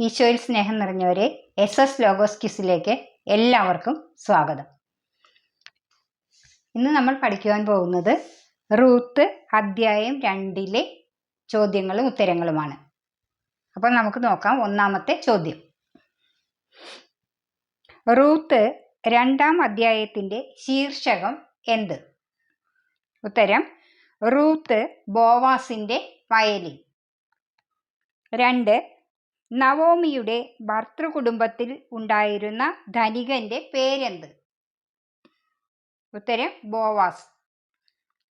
ഈശോയിൽ സ്നേഹം നിറഞ്ഞവരെ എസ് എസ് ലോഗോസ് ക്യൂസിലേക്ക് എല്ലാവർക്കും സ്വാഗതം. ഇന്ന് നമ്മൾ പഠിക്കുവാൻ പോകുന്നത് റൂത്ത് അധ്യായം രണ്ടിലെ ചോദ്യങ്ങളും ഉത്തരങ്ങളുമാണ്. അപ്പോൾ നമുക്ക് നോക്കാം ഒന്നാമത്തെ ചോദ്യം. റൂത്ത് രണ്ടാം അധ്യായത്തിന്റെ ശീർഷകം എന്ത്? ഉത്തരം റൂത്ത് ബോവാസിന്റെ വയലിൻ. രണ്ട് നവോമിയുടെ ഭർത്തൃകുടുംബത്തിൽ ഉണ്ടായിരുന്ന ധനികന്റെ പേരെന്ത്? ഉത്തരം ബോവാസ്.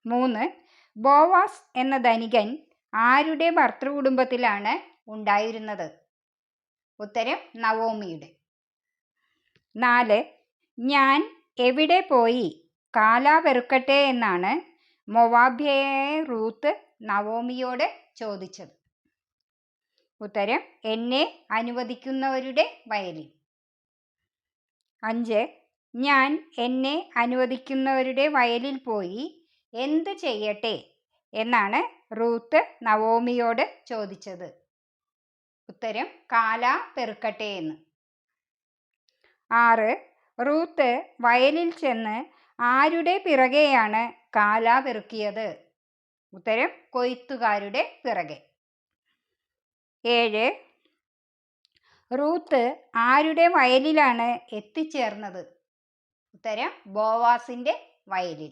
മൂന്ന് ബോവാസ് എന്ന ധനികൻ ആരുടെ ഭർത്തൃകുടുംബത്തിലാണ് ഉണ്ടായിരുന്നത്? ഉത്തരം നവോമിയുടെ. നാല് ഞാൻ എവിടെ പോയി? കാലാവെറുക്കട്ടെ എന്നാണ് മൊവാബ്യയെ റൂത്ത് നവോമിയോട് ചോദിച്ചത്. ഉത്തരം എന്നെ അനുവദിക്കുന്നവരുടെ വയലിൻ അഞ്ച്. ഞാൻ എന്നെ അനുവദിക്കുന്നവരുടെ വയലിൽ പോയി എന്ത് ചെയ്യട്ടെ എന്നാണ് റൂത്ത് നവോമിയോട് ചോദിച്ചത്. ഉത്തരം കാല പെറുക്കട്ടെ എന്ന്. ആറ്. റൂത്ത് വയലിൽ ചെന്ന് ആരുടെ പിറകെയാണ് കാല പെറുക്കിയത്? ഉത്തരം കൊയ്ത്തുകാരുടെ പിറകെ. ഏഴ്. റൂത്ത് ആരുടെ വയലിലാണ് എത്തിച്ചേർന്നത്? ഉത്തരം ബോവാസിന്റെ വയലിൽ.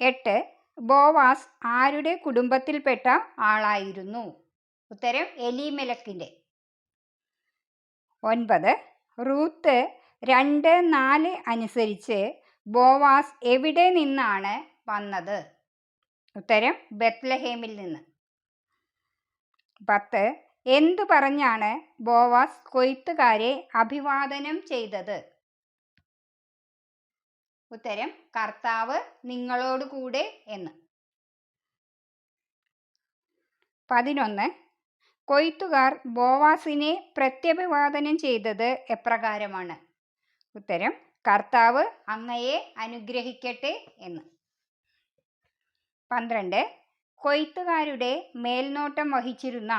എട്ട്. ബോവാസ് ആരുടെ കുടുംബത്തിൽപ്പെട്ട ആളായിരുന്നു? ഉത്തരം എലിമെലക്കിന്റെ ഒൻപത്. റൂത്ത് രണ്ട് നാല് അനുസരിച്ച് ബോവാസ് എവിടെ നിന്നാണ് വന്നത്? ഉത്തരം ബത്ലഹേമിൽ നിന്ന്. പത്ത് എന്തു പറഞ്ഞാണ് ബോവാസ് കൊയ്ത്തുകാരെ അഭിവാദനം ചെയ്തത്? ഉത്തരം കർത്താവ് നിങ്ങളോട് കൂടെ എന്ന്. പതിനൊന്ന് കൊയ്ത്തുകാർ ബോവാസിനെ പ്രത്യഭിവാദനം ചെയ്തത് എപ്രകാരമാണ്? ഉത്തരം കർത്താവ് അങ്ങയെ അനുഗ്രഹിക്കട്ടെ എന്ന്. പന്ത്രണ്ട് കൊയ്ത്തുകാരുടെ മേൽനോട്ടം വഹിച്ചിരുന്ന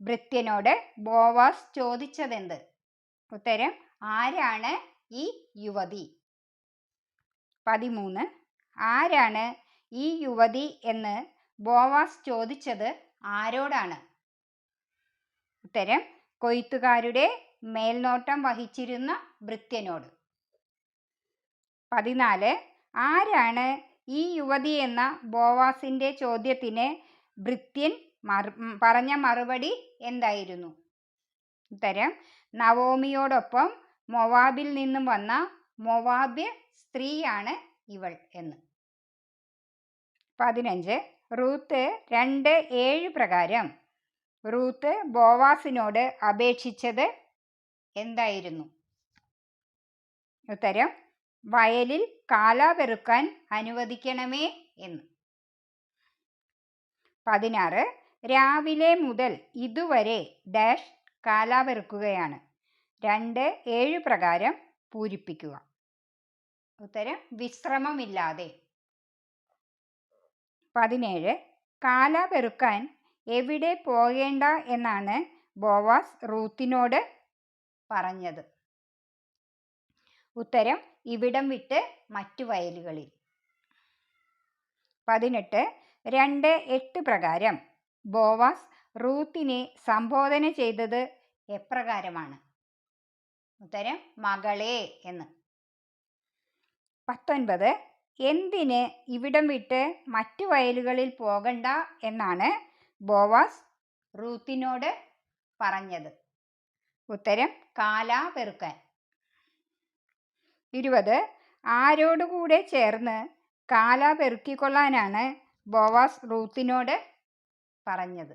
ഭൃത്യനോട് ബോവാസ് ചോദിച്ചതെന്ത്? ഉത്തരം ആരാണ് ഈ യുവതി? പതിമൂന്ന്. ആരാണ് ഈ യുവതി എന്ന് ബോവാസ് ചോദിച്ചത് ആരോടാണ്? ഉത്തരം കൊയ്ത്തുകാരുടെ മേൽനോട്ടം വഹിച്ചിരുന്ന ഭൃത്യനോട്. പതിനാല്. ആരാണ് ഈ യുവതി എന്ന ബോവാസിന്റെ ചോദ്യത്തിന് ഭൃത്യൻ പറഞ്ഞ മറുപടി എന്തായിരുന്നു? ഉത്തരം നവോമിയോടൊപ്പം മൊവാബിൽ നിന്നും വന്ന മൊവാബ്യ സ്ത്രീയാണ് ഇവൾ എന്ന്. പതിനഞ്ച് റൂത്ത് രണ്ട് ഏഴ് പ്രകാരം റൂത്ത് ബോവാസിനോട് അപേക്ഷിച്ചത് എന്തായിരുന്നു? ഉത്തരം വയലിൽ കാല പെറുക്കാൻ അനുവദിക്കണമേ എന്ന്. പതിനാറ്. രാവിലെ മുതൽ ഇതുവരെ ഡാഷ് കാല പെറുക്കുകയാണ് രണ്ട് ഏഴ് പ്രകാരം പൂരിപ്പിക്കുക. ഉത്തരം വിശ്രമമില്ലാതെ. പതിനേഴ്. കാല പെറുക്കാൻ എവിടെ പോകേണ്ട എന്നാണ് ബോവാസ് റൂത്തിനോട് പറഞ്ഞത്. ഉത്തരം ഇവിടം വിട്ട് മറ്റു വയലുകളിൽ. പതിനെട്ട്. രണ്ട് എട്ട് പ്രകാരം ബോവാസ് റൂത്തിനെ സംബോധന ചെയ്തത് എപ്രകാരമാണ്? ഉത്തരം മകളെ എന്ന്. പത്തൊൻപത്. എന്തിന് ഇവിടം വിട്ട് മറ്റു വയലുകളിൽ പോകണ്ട എന്നാണ് ബോവാസ് റൂത്തിനോട് പറഞ്ഞത്? ഉത്തരം കാലാ പെറുക്കാൻ. ഇരുപത്. ആരോടുകൂടെ ചേർന്ന് കാല പെറുക്കിക്കൊള്ളാനാണ് ബോവാസ് റൂത്തിനോട് പറഞ്ഞത്.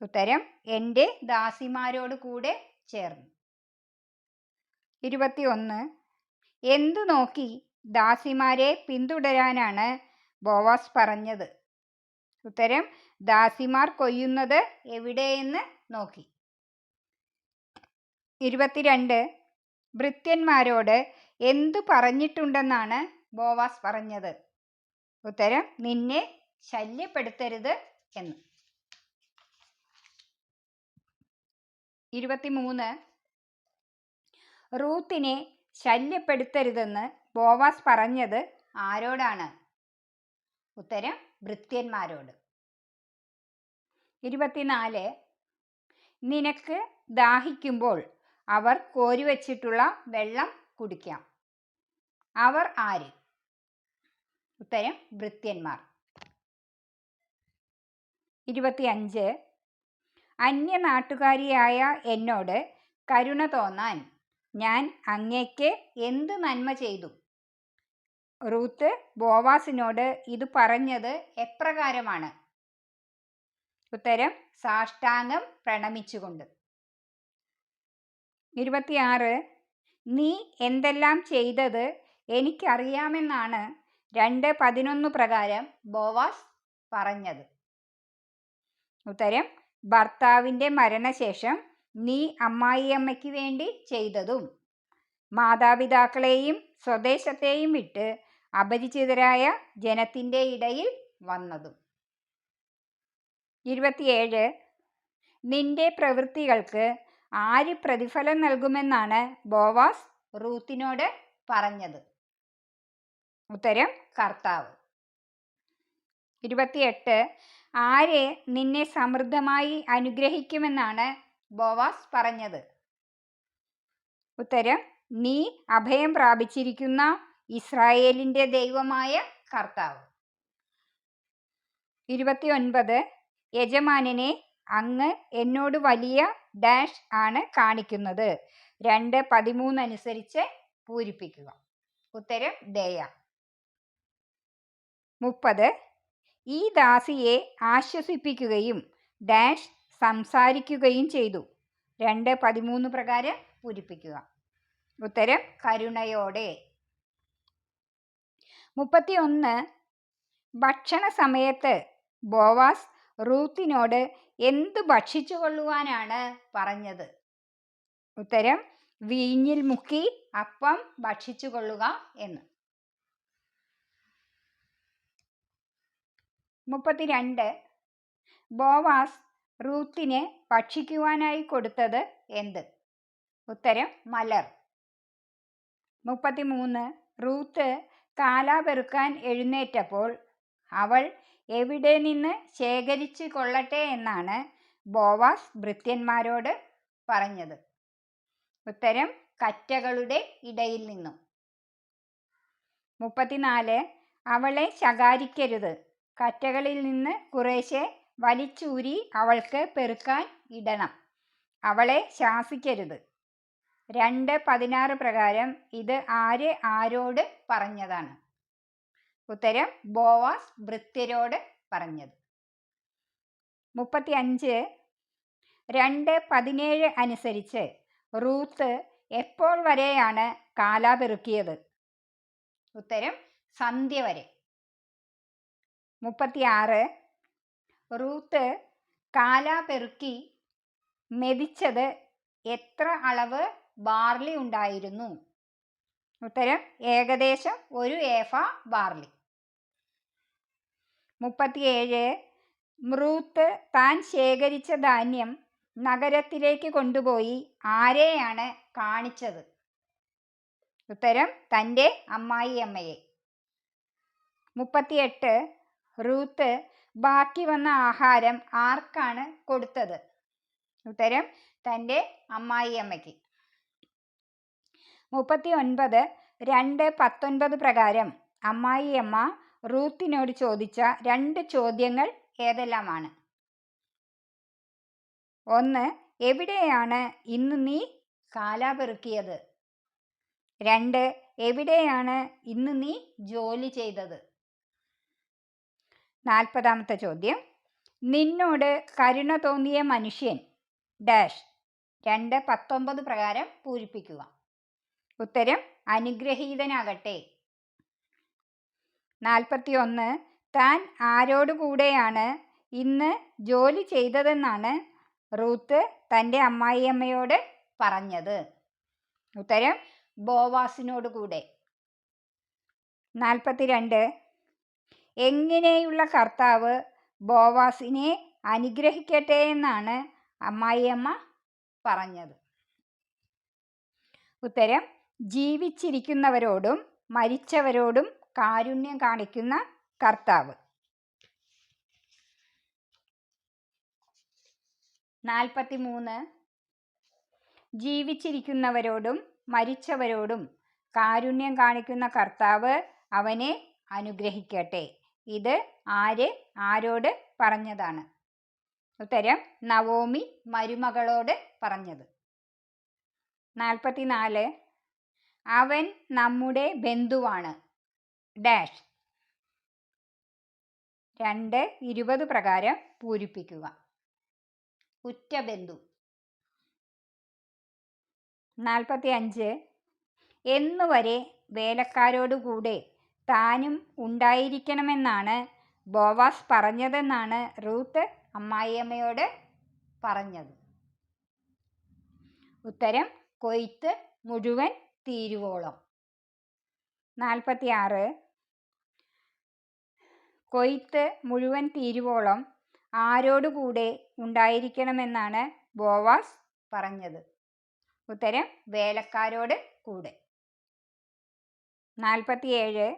ഉത്തരം എന്റെ ദാസിമാരോട് കൂടെ ചേർന്ന്. ഇരുപത്തിയൊന്ന്. എന്തു നോക്കി ദാസിമാരെ പിന്തുടരാനാണ് ബോവാസ് പറഞ്ഞത്? ഉത്തരം ദാസിമാർ കൊയ്യുന്നത് എവിടെയെന്ന് നോക്കി. ഇരുപത്തിരണ്ട്. ഭൃത്യന്മാരോട് എന്തു പറഞ്ഞിട്ടുണ്ടെന്നാണ് ബോവാസ് പറഞ്ഞത്. ഉത്തരം നിന്നെ ശല്യപ്പെടുത്തരുത് എന്ന്. ഇരുപത്തിമൂന്ന്. റൂത്തിനെ ശല്യപ്പെടുത്തരുതെന്ന് ബോവാസ് പറഞ്ഞത് ആരോടാണ്? ഉത്തരം ഭൃത്യന്മാരോട് ഇരുപത്തിനാല്. നിനക്ക് ദാഹിക്കുമ്പോൾ അവർ കോരിവച്ചിട്ടുള്ള വെള്ളം കുടിക്കാം. അവർ ആര്? ഉത്തരം ഭൃത്യന്മാർ ഇരുപത്തിയഞ്ച്. അന്യനാട്ടുകാരിയായ എന്നോട് കരുണ തോന്നാൻ ഞാൻ അങ്ങേക്ക് എന്ത് നന്മ ചെയ്തു? റൂത്ത് ബോവാസിനോട് ഇത് പറഞ്ഞത് എപ്രകാരമാണ്? ഉത്തരം സാഷ്ടാംഗം പ്രണമിച്ചുകൊണ്ട്. ഇരുപത്തിയാറ്. നീ എന്തെല്ലാം ചെയ്തത് എനിക്കറിയാമെന്നാണ് രണ്ട് പതിനൊന്ന് പ്രകാരം ബോവാസ് പറഞ്ഞത്. ഉത്തരം ഭർത്താവിന്റെ മരണശേഷം നീ അമ്മായിയമ്മയ്ക്ക് വേണ്ടി ചെയ്തതും മാതാപിതാക്കളെയും സ്വദേശത്തെയും വിട്ട് അപരിചിതരായ ജനത്തിന്റെ ഇടയിൽ വന്നതും. ഇരുപത്തിയേഴ്. നിന്റെ പ്രവൃത്തികൾക്ക് ആര് പ്രതിഫലം നൽകുമെന്നാണ് ബോവാസ് റൂത്തിനോട് പറഞ്ഞത്. ഉത്തരം കർത്താവ്. ഇരുപത്തിയെട്ട് ആരെ നിന്നെ സമൃദ്ധമായി അനുഗ്രഹിക്കുമെന്നാണ് ബോവാസ് പറഞ്ഞത്. ഉത്തരം നീ അഭയം പ്രാപിച്ചിരിക്കുന്ന ഇസ്രായേലിന്റെ ദൈവമായ കർത്താവ്. ഇരുപത്തിയൊൻപത് യജമാനനെ അങ്ങ് എന്നോട് വലിയ ഡാഷ് ആണ് കാണിക്കുന്നത്. രണ്ട് പതിമൂന്ന് അനുസരിച്ച് പൂരിപ്പിക്കുക. ഉത്തരം ദയ. മുപ്പത്. ഈ ദാസിയെ ആശ്വസിപ്പിക്കുകയും ഡാഷ് സംസാരിക്കുകയും ചെയ്തു. രണ്ട് പതിമൂന്ന് പ്രകാരം പൂരിപ്പിക്കുക. ഉത്തരം കരുണയോടെ. മുപ്പത്തി ഒന്ന് ഭക്ഷണ സമയത്ത് ബോവാസ് റൂത്തിനോട് എന്ത് ഭക്ഷിച്ചു കൊള്ളുവാനാണ് പറഞ്ഞത്? ഉത്തരം വീഞ്ഞിൽ മുക്കി അപ്പം ഭക്ഷിച്ചു കൊള്ളുക എന്ന്. മുപ്പത്തിരണ്ട് ബോവാസ് റൂത്തിനെ ഭക്ഷിക്കുവാനായി കൊടുത്തത് എന്ത്? ഉത്തരം മലർ. മുപ്പത്തിമൂന്ന് റൂത്ത് കാലാ പെറുക്കാൻ എഴുന്നേറ്റപ്പോൾ അവൾ എവിടെ നിന്ന് ശേഖരിച്ചു കൊള്ളട്ടെ എന്നാണ് ബോവാസ് ഭൃത്യന്മാരോട് പറഞ്ഞത്. ഉത്തരം കറ്റകളുടെ ഇടയിൽ നിന്നും. മുപ്പത്തിനാല്. അവളെ ശകാരിക്കരുത്. കറ്റകളിൽ നിന്ന് കുറേശ്ശെ വലിച്ചൂരി അവൾക്ക് പെറുക്കാൻ ഇടണം. അവളെ ശാസിക്കരുത്. രണ്ട് പതിനാറ് പ്രകാരം ഇത് ആര് ആരോട് പറഞ്ഞതാണ്. ഉത്തരം ബോവാസ് ഭൃത്യരോട് പറഞ്ഞത്. മുപ്പത്തി അഞ്ച് രണ്ട് പതിനേഴ് അനുസരിച്ച് റൂത്ത് എപ്പോൾ വരെയാണ് കാലാപെറുക്കിയത്? ഉത്തരം സന്ധ്യ വരെ. മുപ്പത്തിയാറ് റൂത്ത് കാലാപെറുക്കി മെതിച്ചത് എത്ര അളവ് ബാർലി ഉണ്ടായിരുന്നു? ഉത്തരം ഏകദേശം ഒരു ഏഫ ബാർലി. മുപ്പത്തിയേഴ് മൃത്ത് താൻ ശേഖരിച്ച ധാന്യം നഗരത്തിലേക്ക് കൊണ്ടുപോയി ആരെയാണ് കാണിച്ചത്? ഉത്തരം തന്റെ അമ്മായി അമ്മയെ മുപ്പത്തിയെട്ട് റൂത്ത് ബാക്കി വന്ന ആഹാരം ആർക്കാണ് കൊടുത്തത്? ഉത്തരം തന്റെ അമ്മായി അമ്മയ്ക്ക് മുപ്പത്തി ഒൻപത് രണ്ട് പത്തൊൻപത് പ്രകാരം അമ്മായിയമ്മ റൂത്തിനോട് ചോദിച്ച രണ്ട് ചോദ്യങ്ങൾ ഏതെല്ലാമാണ്? ഒന്ന് എവിടെയാണ് ഇന്ന് നീ കാലാപെറുക്കിയത്? രണ്ട് എവിടെയാണ് ഇന്ന് നീ ജോലി ചെയ്തത്? നാൽപ്പതാമത്തെ ചോദ്യം. നിന്നോട് കരുണ തോന്നിയ മനുഷ്യൻ ഡാഷ്. രണ്ട് പത്തൊമ്പത് പ്രകാരം പൂരിപ്പിക്കുക. ഉത്തരം അനുഗ്രഹീതനാകട്ടെ. നാൽപ്പത്തി ഒന്ന് താൻ ആരോടുകൂടെയാണ് ഇന്ന് ജോലി ചെയ്തതെന്നാണ് റൂത്ത് തന്റെ അമ്മായിയമ്മയോട് പറഞ്ഞത്. ഉത്തരം ബോവാസിനോട് കൂടെ നാൽപ്പത്തിരണ്ട് എങ്ങനെയുള്ള കർത്താവ് ബോവാസിനെ അനുഗ്രഹിക്കട്ടെ എന്നാണ് അമ്മായിയമ്മ പറഞ്ഞത്. ഉത്തരം ജീവിച്ചിരിക്കുന്നവരോടും മരിച്ചവരോടും കാരുണ്യം കാണിക്കുന്ന കർത്താവ്. നാൽപ്പത്തി മൂന്ന് ജീവിച്ചിരിക്കുന്നവരോടും മരിച്ചവരോടും കാരുണ്യം കാണിക്കുന്ന കർത്താവ് അവനെ അനുഗ്രഹിക്കട്ടെ. ഇത് ആര് ആരോട് പറഞ്ഞതാണ്? ഉത്തരം നവോമി മരുമകളോട് പറഞ്ഞത്. നാൽപ്പത്തിനാല്. അവൻ നമ്മുടെ ബന്ധുവാണ്. ഡാഷ്. രണ്ട് ഇരുപത് പ്രകാരം പൂരിപ്പിക്കുക. ഉറ്റബന്ധു. നാൽപ്പത്തി അഞ്ച് എന്നുവരെ വേലക്കാരോടുകൂടെ താനും ഉണ്ടായിരിക്കണമെന്നാണ് ബോവാസ് പറഞ്ഞതെന്നാണ് റൂത്ത് അമ്മായിയമ്മയോട് പറഞ്ഞത്. ഉത്തരം കൊയ്ത്ത് മുഴുവൻ തീരുവോളം. നാൽപ്പത്തി ആറ് കൊയ്ത്ത് മുഴുവൻ തീരുവോളം ആരോടുകൂടെ ഉണ്ടായിരിക്കണമെന്നാണ് ബോവാസ് പറഞ്ഞത്. ഉത്തരം വേലക്കാരോട് കൂടെ. നാൽപ്പത്തിയേഴ്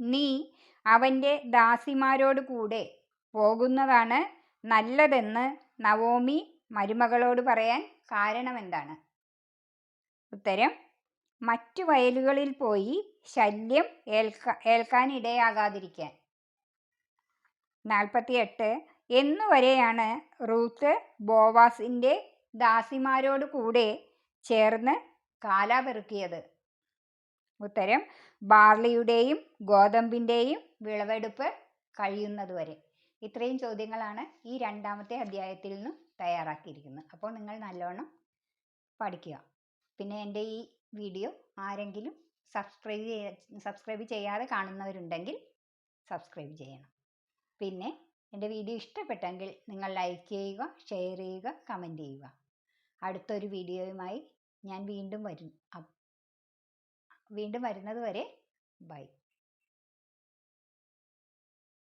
നീ അവന്റെ ദാസിമാരോട് കൂടെ പോകുന്നതാണ് നല്ലതെന്ന് നവോമി മരുമകളോട് പറയാൻ കാരണമെന്താണ്? ഉത്തരം മറ്റു വയലുകളിൽ പോയി ശല്യം ഏൽക്ക ഏൽക്കാനിടയാകാതിരിക്കാൻ. നാൽപ്പത്തിയെട്ട് എന്നുവരെയാണ് റൂത്ത് ബോവാസിന്റെ ദാസിമാരോട് കൂടെ ചേർന്ന് കാലാപെറുക്കിയത്. ഉത്തരം ബാർലിയുടെയും ഗോതമ്പിന്റെയും വിളവെടുപ്പ് കഴിയുന്നതുവരെ. ഇത്രയും ചോദ്യങ്ങളാണ് ഈ രണ്ടാമത്തെ അധ്യായത്തിൽ നിന്നും തയ്യാറാക്കിയിരിക്കുന്നത്. അപ്പോൾ നിങ്ങൾ നല്ലോണം പഠിക്കുക. പിന്നെ എന്റെ ഈ വീഡിയോ ആരെങ്കിലും സബ്സ്ക്രൈബ് സബ്സ്ക്രൈബ് ചെയ്യാതെ കാണുന്നവരുണ്ടെങ്കിൽ സബ്സ്ക്രൈബ് ചെയ്യണം. പിന്നെ എന്റെ വീഡിയോ ഇഷ്ടപ്പെട്ടെങ്കിൽ നിങ്ങൾ ലൈക്ക് ചെയ്യുക ഷെയർ ചെയ്യുക കമന്റ് ചെയ്യുക. അടുത്തൊരു വീഡിയോയുമായി ഞാൻ വീണ്ടും വരും. വീണ്ടും വരുന്നത് വരെ ബൈ